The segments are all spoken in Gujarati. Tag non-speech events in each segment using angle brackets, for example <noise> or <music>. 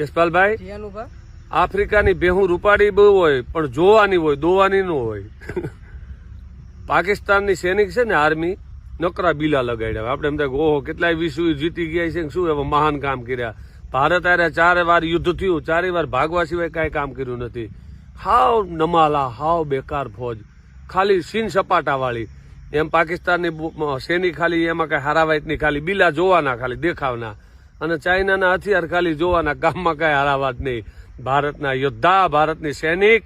યશપાલભાઈ આફ્રિકાની બેહું રૂપાડી બહુ હોય પણ જોવાની હોય દોવાની ન હોય. <laughs> પાકિસ્તાનની સૈનિક છે ને આર્મી નકરા બીલા લગાડ્યા આપણે એમ થાય ઓહો કેટલાય વિશ્વ જીતી ગયા છે શું એવા મહાન કામ કર્યા? ભારત આરે ચારે વાર યુદ્ધ થયું ચારે વાર ભાગવા સિવાય કાંઈ કામ કર્યું નથી. હાવ નમાલા હાવ બેકાર ફોજ. ખાલી સીન સપાટા વાળી એમ પાકિસ્તાનની સૈનિક ખાલી એમાં કઈ હારાવાઈટની ખાલી બીલા જોવાના ખાલી દેખાવના. અને ચાઇનાના હથિયાર ખાલી જોવાના ગામમાં કઈ હારાવાત નહીં. ભારતના યોદ્ધા ભારતની સૈનિક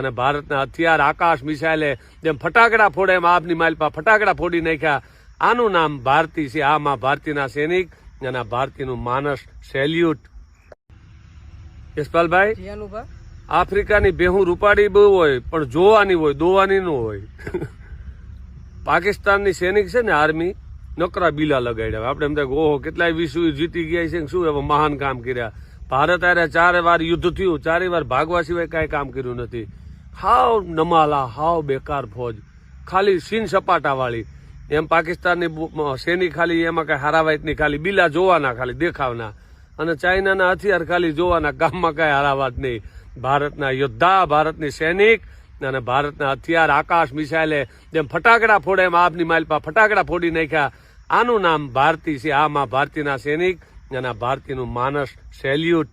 અને ભારતના હથિયાર આકાશ મિસાઇલે જેમ ફટાકડા ફોડે એમ આપની માલપા ફટાકડા ફોડી નાખ્યા. આનું નામ ભારતી છે. આમાં ભારતીના સૈનિક અને આ ભારતીનું માનસ સેલ્યુટ. યશપાલભાઈ આફ્રિકાની બેહું રૂપાડી બહુ હોય પણ જોવાની હોય દોવાની ન હોય. પાકિસ્તાનની સૈનિક છે ને આર્મી? નકરા બીલા લગાડ્યા આપણે એમ થાય ઓહો, કેટલાય વિશ્વ જીતી ગયા છે શું એવા મહાન કામ કર્યા? ભારત આરે ચારે વાર યુદ્ધ થયું, ચારે વાર ભાગવા સિવાય કાંઈ કામ કર્યું નથી. હાવ નમાલા, હાવ બેકાર ફોજ. ખાલી સીન સપાટાવાળી. એમ પાકિસ્તાનની સૈનિક ખાલી, એમાં કાંઈ હારાવાતની ખાલી, બીલા જોવાના ખાલી, દેખાવના. અને ચાઇનાના હથિયાર ખાલી જોવાના, ગામમાં કાંઈ હારાવાત નહીં. ભારતના યોદ્ધા, ભારતની સૈનિક અને ભારતના હથિયાર આકાશ મિસાઇલે જેમ ફટાકડા ફોડે એમ આપની માલપા ફટાકડા ફોડી નાખ્યા. આનું નામ ભારતી છે. આમાં ભારતીના સૈનિક અને ભારતીનું માનસ સેલ્યુટ